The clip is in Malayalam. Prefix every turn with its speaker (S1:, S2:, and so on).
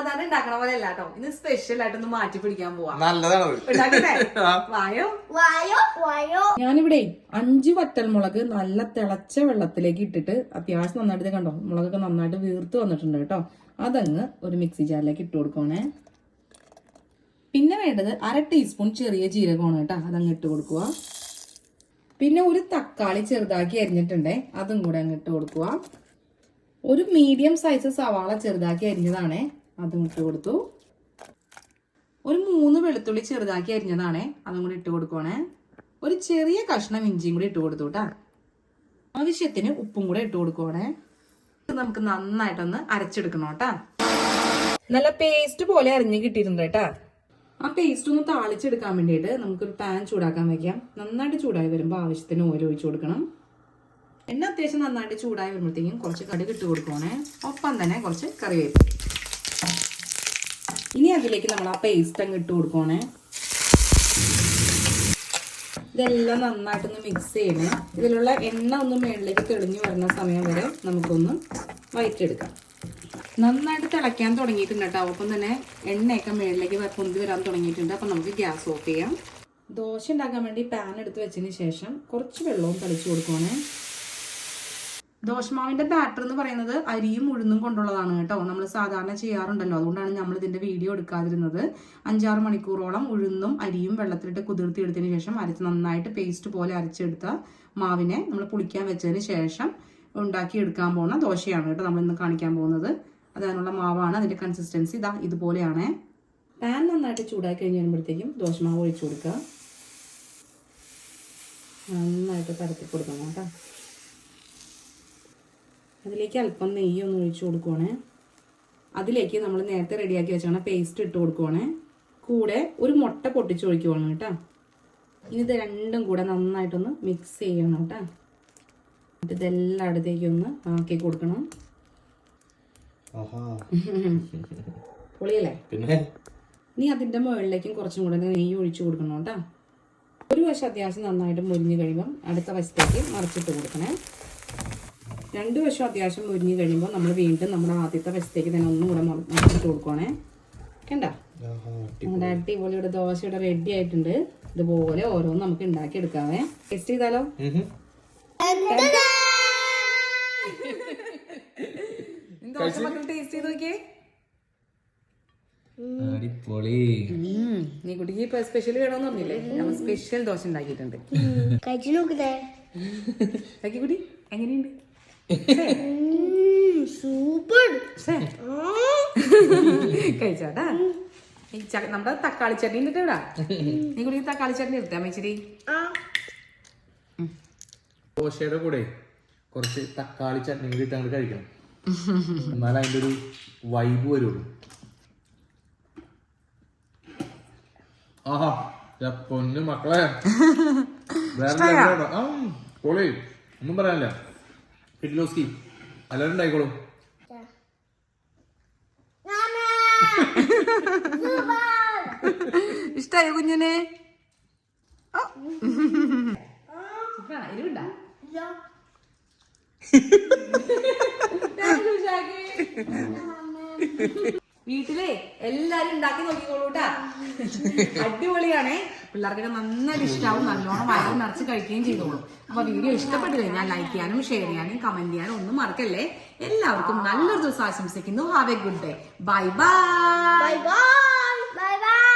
S1: സാധാരണ ഉണ്ടാക്കണ പോലെ അല്ല കേട്ടോ ഇന്ന് സ്പെഷ്യൽ ആയിട്ടൊന്ന് മാറ്റി പിടിക്കാൻ പോവാ.
S2: നല്ലതാണ്
S1: ഉണ്ടാക്കട്ടെ? വായോ?
S3: വായോ വായോ.
S1: ഞാനിവിടെ അഞ്ച് വറ്റൽമുളക് നല്ല തിളച്ച വെള്ളത്തിലേക്ക് ഇട്ടിട്ട് അത്യാവശ്യം നന്നായിട്ട് കണ്ടോ? മുളകൊക്കെ നന്നായിട്ട് വീർത്ത് വന്നിട്ടുണ്ട് കേട്ടോ. അതങ്ങ് ഒരു മിക്സി ജാറിലേക്ക് ഇട്ട് കൊടുക്കണേ പിന്നെ വേണ്ടത് അര ടീസ്പൂൺ ചെറിയ ജീരകമാണ് കേട്ടോ. അതങ്ങ് ഇട്ട് കൊടുക്കുക പിന്നെ ഒരു തക്കാളി ചെറുതാക്കി അരിഞ്ഞിട്ടുണ്ടേ. അതും കൂടെ അങ്ങ് ഇട്ട് കൊടുക്കുക ഒരു മീഡിയം സൈസ് സവാള ചെറുതാക്കി അരിഞ്ഞതാണേ. അതും ഇട്ട് കൊടുത്തു. ഒരു മൂന്ന് വെളുത്തുള്ളി ചെറുതാക്കി അരിഞ്ഞതാണേ. അതും കൂടി ഇട്ട് കൊടുക്കുവാണേ. ഒരു ചെറിയ കഷ്ണം ഇഞ്ചിയും കൂടി ഇട്ട് കൊടുത്തു കേട്ടാ. ആവശ്യത്തിന് ഉപ്പും കൂടെ ഇട്ട് കൊടുക്കുവാണേ. നമുക്ക് നന്നായിട്ടൊന്ന് അരച്ചെടുക്കണം കേട്ടാ. നല്ല പേസ്റ്റ് പോലെ അരിഞ്ഞ് കിട്ടിയിട്ടുണ്ട് കേട്ടാ. ആ പേസ്റ്റ് ഒന്ന് താളിച്ചെടുക്കാൻ വേണ്ടിയിട്ട് നമുക്കൊരു പാൻ ചൂടാക്കാൻ വെക്കാം. നന്നായിട്ട് ചൂടായി വരുമ്പോൾ ആവശ്യത്തിന് ഓയിൽ ഒഴിച്ചു കൊടുക്കണം. എണ്ണ അത്യാവശ്യം നന്നായിട്ട് ചൂടായി വരുമ്പോഴത്തേക്കും കുറച്ച് കടുക് ഇട്ട് കൊടുക്കുവാണേ. ഒപ്പം തന്നെ കുറച്ച് കറിവേപ്പ് ഇനി അതിലേക്ക് നമ്മൾ ആ പേസ്റ്റ് അങ്ങ് ഇട്ട് കൊടുക്കണേ ഇതെല്ലാം നന്നായിട്ടൊന്ന് മിക്സ് ചെയ്യണം. ഇതിലുള്ള എണ്ണ ഒന്ന് മേളിലേക്ക് തെളിഞ്ഞു വരുന്ന സമയം വരെ നമുക്കൊന്ന് വയറ്റെടുക്കാം നന്നായിട്ട് തിളയ്ക്കാൻ തുടങ്ങിയിട്ടുണ്ട് കേട്ടോ. ഒപ്പം തന്നെ എണ്ണയൊക്കെ മേളിലേക്ക് പൊന്തി വരാൻ തുടങ്ങിയിട്ടുണ്ട്. അപ്പം നമുക്ക് ഗ്യാസ് ഓഫ് ചെയ്യാം. ദോശ ഉണ്ടാക്കാൻ വേണ്ടി പാൻ എടുത്ത് വെച്ചതിന് ശേഷം കുറച്ച് വെള്ളവും തളിച്ചു കൊടുക്കുവാണേ. ദോശമാവിന്റെ ബാറ്റർ എന്ന് പറയുന്നത് അരിയും ഉഴുന്നും കൊണ്ടുള്ളതാണ് കേട്ടോ. നമ്മൾ സാധാരണ ചെയ്യാറുണ്ടല്ലോ. അതുകൊണ്ടാണ് നമ്മൾ ഇതിന്റെ വീഡിയോ എടുക്കാതിരുന്നത്. അഞ്ചാറ് മണിക്കൂറോളം ഉഴുന്നും അരിയും വെള്ളത്തിലിട്ട് കുതിർത്തി എടുത്തതിന് ശേഷം അരച്ച് നന്നായിട്ട് പേസ്റ്റ് പോലെ അരച്ചെടുത്ത മാവിനെ നമ്മൾ പുളിക്കാൻ വെച്ചതിന് ശേഷം ഉണ്ടാക്കി എടുക്കാൻ പോകുന്ന ദോശയാണ് കേട്ടോ നമ്മൾ ഇന്ന് കാണിക്കാൻ പോകുന്നത്. അതിനുള്ള മാവാണ്. അതിന്റെ കൺസിസ്റ്റൻസി ഇതാ ഇതുപോലെയാണ്. പാൻ നന്നായിട്ട് ചൂടാക്കി കഴിഞ്ഞ് വരുമ്പോഴത്തേക്കും ദോശമാവ് ഒഴിച്ചു കൊടുക്കുക. നന്നായിട്ട് പരത്തി കൊടുക്കണം കേട്ടോ. അതിലേക്ക് അല്പം നെയ്യ് ഒന്ന് ഒഴിച്ചു കൊടുക്കുവാണേ. അതിലേക്ക് നമ്മൾ നേരത്തെ റെഡിയാക്കി വെച്ചാണ് പേസ്റ്റ് ഇട്ട് കൊടുക്കുവാണേ. കൂടെ ഒരു മുട്ട പൊട്ടിച്ച് ഒഴിക്കുവാണ് കേട്ടോ. ഇനി ഇത് രണ്ടും കൂടെ നന്നായിട്ടൊന്ന് മിക്സ് ചെയ്യണം കേട്ടോ. എന്നിട്ട് ഇതെല്ലാം അടുത്തേക്ക് ഒന്ന് ആക്കി കൊടുക്കണം. പൊളിയല്ലേ?
S2: പിന്നെ?
S1: ഇനി അതിന്റെ മുകളിലേക്കും കുറച്ചും കൂടെ നെയ്യ് ഒഴിച്ചു കൊടുക്കണം കേട്ടോ. ഒരു വശം അത്യാവശ്യം നന്നായിട്ട് മുരിഞ്ഞ് കഴിയുമ്പം അടുത്ത വശത്തേക്ക് മറിച്ചിട്ട് കൊടുക്കണേ. രണ്ട് വശം അത്യാവശ്യം മുരിഞ്ഞ് കഴിയുമ്പോൾ നമ്മൾ വീണ്ടും നമ്മുടെ ആദ്യത്തെ വശത്തേക്ക് തന്നെ ഒന്നും കൂടെ മുളച്ചിട്ട് കൊടുക്കണേ കൊടുക്കുവാണേ. കണ്ട? നമ്മുടെ അടിപൊളി ഇവിടെ ദോശ ഇവിടെ റെഡി ആയിട്ടുണ്ട്. ഇതുപോലെ ഓരോന്നും നമുക്ക് ഉണ്ടാക്കി എടുക്കാവേ. ടേസ്റ്റ് ചെയ്താലോ. ദോശ മക്കൾ ടേസ്റ്റ് ചെയ്ത് നോക്കിയേ.
S2: അടിപൊളി.
S1: നീ കുട്ടിക്ക് ഇപ്പൊ സ്പെഷ്യൽ വേണമെന്ന് പറഞ്ഞില്ലേ? നമ്മൾ സ്പെഷ്യൽ ദോശ ഉണ്ടാക്കിയിട്ടുണ്ട്.
S3: കഴിച്ചു
S1: ബാക്കി കുട്ടി എങ്ങനെയുണ്ട്?
S3: സൂപ്പർ.
S1: കഴിച്ചോട്ടാ? നമ്മുടെ തക്കാളി ചട്നി ഉണ്ട് ഇവിടെ. നീ കുടി തക്കാളി ചട്നി എടുത്താ
S3: മേച്ചിരി
S2: ദോശയുടെ കൂടെ കുറച്ച് തക്കാളി ചട്നി കൂടി ഇട്ട് അങ്ങോട്ട് കഴിക്കണം. എന്നാൽ അതിന്റെ ഒരു വൈബ് വരുള്ളൂ. ആഹാ പൊന്നു മക്കളെ. വേറെ പൊളി. ഒന്നും പറയാനില്ല. കിഡ്ലോസ്കി എല്ലാവരും ഉണ്ടായിക്കോളും
S1: ഇഷ്ടായോ കുഞ്ഞിനെ? ഓ. വീട്ടിലെ എല്ലാരും ഉണ്ടാക്കി നോക്കിക്കോളൂട്ടാ. അടിപൊളിയാണേ. പിള്ളേർക്കൊക്കെ നന്നായിട്ട് ഇഷ്ടാവും. നല്ലോണം വയറ് നിറച്ച് കഴിക്കുകയും ചെയ്തോളും. അപ്പൊ വീഡിയോ ഇഷ്ടപ്പെട്ടു കഴിഞ്ഞാൽ ലൈക്ക് ചെയ്യാനും ഷെയർ ചെയ്യാനും കമന്റ് ചെയ്യാനും ഒന്നും മറക്കല്ലേ? എല്ലാവർക്കും നല്ലൊരു ദിവസം ആശംസിക്കുന്നു. Have a good day bye bye
S3: bye bye